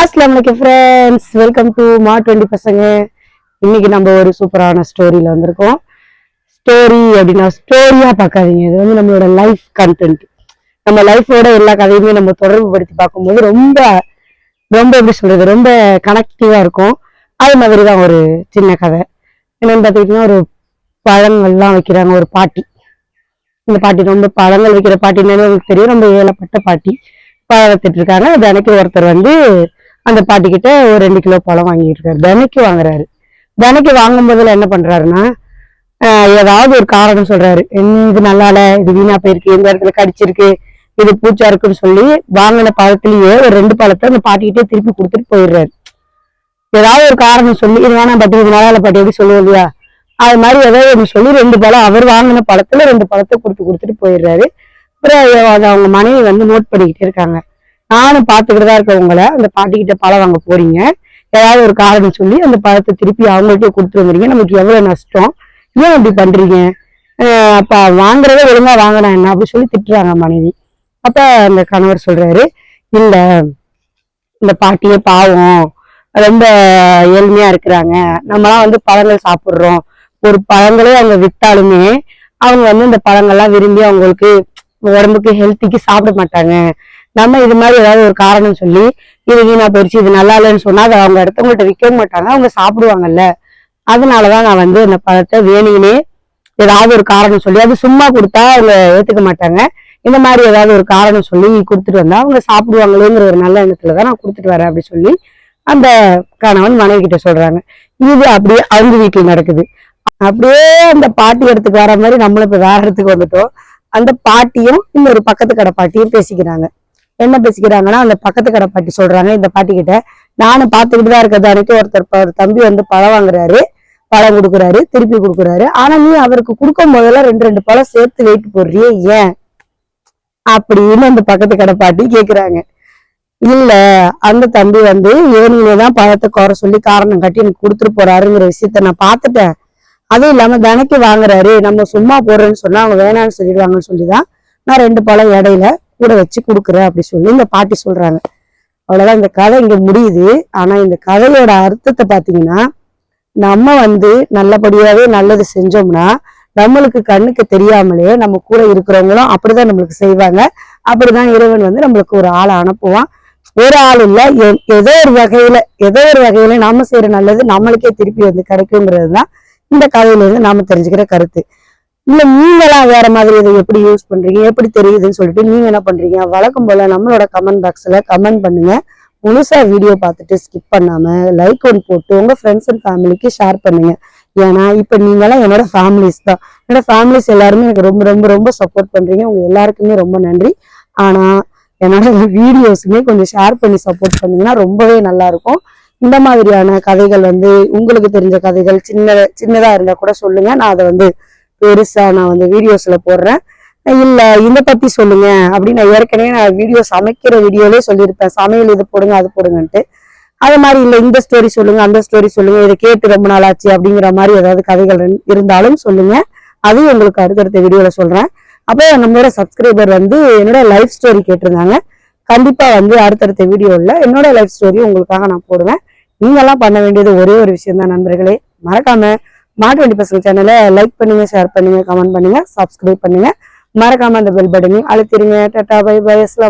அஸ்லாம் வலைக்கம் friends welcome to my twenty பசங்க. இன்னைக்கு நம்ம ஒரு சூப்பரான ஸ்டோரியில் வந்திருக்கோம். ஸ்டோரி அப்படின்னா ஸ்டோரியாக பார்க்காதீங்க. இது வந்து நம்மளோட லைஃப் கண்டென்ட் நம்ம லைஃபோட எல்லா கதையுமே நம்ம தொடர்பு படுத்தி பார்க்கும்போது ரொம்ப ரொம்ப எப்படி சொல்றது? ரொம்ப கனெக்டிவாக இருக்கும். அது மாதிரி தான் ஒரு சின்ன கதை. என்னன்னு பார்த்துக்கிட்டிங்கன்னா ஒரு பழங்கள்லாம் வைக்கிறாங்க ஒரு பாட்டி. இந்த பாட்டி ரொம்ப பழங்கள் வைக்கிற பாட்டின்னு உங்களுக்கு தெரியும். ரொம்ப ஏழப்பட்ட பாட்டி. பழம் வித்துட்டு இருக்காங்க. தினைக்கு ஒருத்தர் வந்து அந்த பாட்டி கிட்ட ஒரு ரெண்டு கிலோ பழம் வாங்கிட்டு இருக்காரு. தினைக்கு வாங்குறாரு. தினைக்கு வாங்கும் போதுல என்ன பண்றாருன்னா ஏதாவது ஒரு காரணம் சொல்றாரு. இது நல்லா இது வீணா போயிருக்கு இந்த இடத்துல கடிச்சிருக்கு இது பூச்சா இருக்குன்னு சொல்லி வாங்கின பழத்திலேயே ஒரு ரெண்டு பழத்தை அந்த பாட்டிக்கிட்டே திருப்பி கொடுத்துட்டு போயிடுறாரு. ஏதாவது ஒரு காரணம் சொல்லி இது வேணாம் பாட்டி இது நல்லால பாட்டி எப்படி சொல்லுவோம் இல்லையா? அது மாதிரி ஏதாவது ஒன்று சொல்லி ரெண்டு பழம் அவர் வாங்கின பழத்துல ரெண்டு பழத்தை கொடுத்து கொடுத்துட்டு போயிடுறாரு. அப்புறம் அதை அவங்க மனைவி வந்து நோட் பண்ணிக்கிட்டே இருக்காங்க. நானும் பார்த்துக்கிட்டு தான் இருக்கேன் உங்களை அந்த பாட்டிக்கிட்ட பழம் வாங்க போறீங்க. ஏதாவது ஒரு காரணம் சொல்லி அந்த பழத்தை திருப்பி அவங்கள்ட்டே கொடுத்துட்டு வந்துறீங்க நமக்கு எவ்வளவு நஷ்டம்? ஏன் இப்படி பண்றீங்க? ஆஹ் அப்ப வாங்குறத ஒழுங்கா வாங்கினா என்ன? அப்படி சொல்லி திட்டுறாங்க மனைவி. அப்ப அந்த கணவர் சொல்றாரு இல்ல இந்த பாட்டியே பாவம். ரொம்ப ஏழ்மையா இருக்கிறாங்க. நம்மலாம் வந்து பழங்கள் சாப்பிடுறோம். ஒரு பழங்களே அவங்க வித்தாலுமே அவங்க வந்து இந்த பழங்கள்லாம் விரும்பி அவங்களுக்கு உடம்புக்கு ஹெல்த்திக்கு சாப்பிட மாட்டாங்க. நம்ம இது மாதிரி ஏதாவது ஒரு காரணம் சொல்லி இது வீணா போயிடுச்சு இது நல்லா இல்லைன்னு சொன்னா அதை அவங்க அடுத்தவங்கள்ட்ட விற்கவும் மாட்டாங்க அவங்க சாப்பிடுவாங்கல்ல. அதனாலதான் நான் வந்து அந்த பழத்தை வேணுங்கனே ஏதாவது ஒரு காரணம் சொல்லி அது சும்மா கொடுத்தா அவங்க ஏத்துக்க மாட்டாங்க. இந்த மாதிரி ஏதாவது ஒரு காரணம் சொல்லி கொடுத்துட்டு வந்தா அவங்க சாப்பிடுவாங்களேங்கிற ஒரு நல்ல எண்ணத்துல தான் நான் கொடுத்துட்டு வரேன் அப்படி சொல்லி அந்த கணவன் மனைவி கிட்ட சொல்றாங்க. இது அப்படியே அவங்க வீட்டில் நடக்குது. அப்படியே அந்த பாட்டி இடத்துக்கு வர மாதிரி நம்மளும் இப்ப வேற இடத்துக்கு வந்துட்டோம். அந்த பாட்டியும் இன்னொரு பக்கத்து கடை பாட்டியும் பேசிக்கிறாங்க. என்ன பேசிக்கிறாங்கன்னா அந்த பக்கத்து கடை பாட்டி சொல்றாங்க இந்த பாட்டி கிட்ட நானும் பார்த்துக்கிட்டு தான் இருக்கிறது அன்னைக்கு ஒருத்தர் ஒரு தம்பி வந்து பழம் வாங்குறாரு பழம் கொடுக்குறாரு திருப்பி கொடுக்குறாரு. ஆனா நீ அவருக்கு கொடுக்கும் போதெல்லாம் ரெண்டு ரெண்டு பழம் சேர்த்து வெயிட் போடுறியே ஏன்? அப்படின்னு அந்த பக்கத்து கடை பாட்டி கேக்குறாங்க. இல்ல அந்த தம்பி வந்து இவனிலே தான் பழத்தை குறை சொல்லி காரணம் காட்டி எனக்கு கொடுத்துட்டு போறாருங்கிற விஷயத்த நான் பார்த்துட்டேன். அதுவும் இல்லாம தினைக்கு வாங்குறாரு நம்ம சும்மா போடுறேன்னு சொன்னா அவங்க வேணாம்னு சொல்லிடுவாங்கன்னு சொல்லிதான் நான் ரெண்டு பழம் இடையில கூட வச்சு கொடுக்குறேன் அப்படி சொல்லி இந்த பாட்டி சொல்றாங்க. அவ்வளவுதான். இந்த கதை இங்க முடியுது. ஆனா இந்த கதையோட அர்த்தத்தை பாத்தீங்கன்னா நம்ம வந்து நல்லபடியாவே நல்லது செஞ்சோம்னா நம்மளுக்கு கண்ணுக்கு தெரியாமலே நம்ம கூட இருக்கிறவங்களும் அப்படிதான் நம்மளுக்கு செய்வாங்க. அப்படிதான் இறைவன் வந்து நம்மளுக்கு ஒரு ஆளை அனுப்புவான். ஒரு ஆள் இல்ல. எ- ஏதோ ஒரு வகையில ஏதோ ஒரு வகையில நாம செய்யற நல்லது நம்மளுக்கே திருப்பி வந்து கிடைக்குங்கிறது தான் இந்த கதையில இருந்து நாம தெரிஞ்சுக்கிற கருத்து. இல்ல நீங்களாம் வேற மாதிரி இதை எப்படி யூஸ் பண்றீங்க? எப்படி தெரியுதுன்னு சொல்லிட்டு நீங்க என்ன பண்றீங்க? வழக்கம் போல நம்மளோட கமெண்ட் பாக்ஸ்ல கமெண்ட் பண்ணுங்க. முழுசா வீடியோ பார்த்துட்டு ஸ்கிப் பண்ணாம லைக் ஒன் போட்டு உங்க ஃப்ரெண்ட்ஸ் அண்ட் ஃபேமிலிக்கு ஷேர் பண்ணுங்க. ஏன்னா இப்ப நீங்களாம் என்னோட ஃபேமிலிஸ் தான். என்னோட ஃபேமிலிஸ் எல்லாருமே எனக்கு ரொம்ப ரொம்ப ரொம்ப சப்போர்ட் பண்றீங்க. உங்க எல்லாருக்குமே ரொம்ப நன்றி. ஆனா என்னோட வீடியோஸுமே கொஞ்சம் ஷேர் பண்ணி சப்போர்ட் பண்ணீங்கன்னா ரொம்பவே நல்லா இருக்கும். இந்த மாதிரியான கதைகள் வந்து உங்களுக்கு தெரிஞ்ச கதைகள் சின்ன சின்னதா இருந்தா கூட சொல்லுங்க. நான் அதை வந்து பெருசா நான் வந்து வீடியோஸ்ல போடுறேன். இல்ல இதை பத்தி சொல்லுங்க. அப்படின்னு நான் ஏற்கனவே நான் வீடியோ சமைக்கிற வீடியோலே சொல்லியிருப்பேன். சமையல் இது போடுங்க அது போடுங்கன்ட்டு. அது மாதிரி இல்ல இந்த ஸ்டோரி சொல்லுங்க அந்த ஸ்டோரி சொல்லுங்க இதை கேட்டு ரொம்ப நாள் ஆச்சு அப்படிங்கிற மாதிரி ஏதாவது கதைகள் இருந்தாலும் சொல்லுங்க. அதையும் உங்களுக்கு அடுத்தடுத்த வீடியோல சொல்றேன். அப்போ நம்மளோட சப்ஸ்கிரைபர் வந்து என்னோட லைஃப் ஸ்டோரி கேட்டிருந்தாங்க. கண்டிப்பா வந்து அடுத்தடுத்த வீடியோல என்னோட லைஃப் ஸ்டோரி உங்களுக்காக நான் போடுவேன். நீங்களாம் பண்ண வேண்டியது ஒரே ஒரு விஷயம் தான் நண்பர்களே. மறக்காம மாட்டு வண்டி பசங்க சேனலை லைக் பண்ணுங்க ஷேர் பண்ணுங்க கமெண்ட் பண்ணுங்க சப்ஸ்கிரைப் பண்ணுங்க. மறக்காம அந்த பெல் பட்டனையும் அழுத்திருங்க டாட்டா பை பை அஸ்லாம்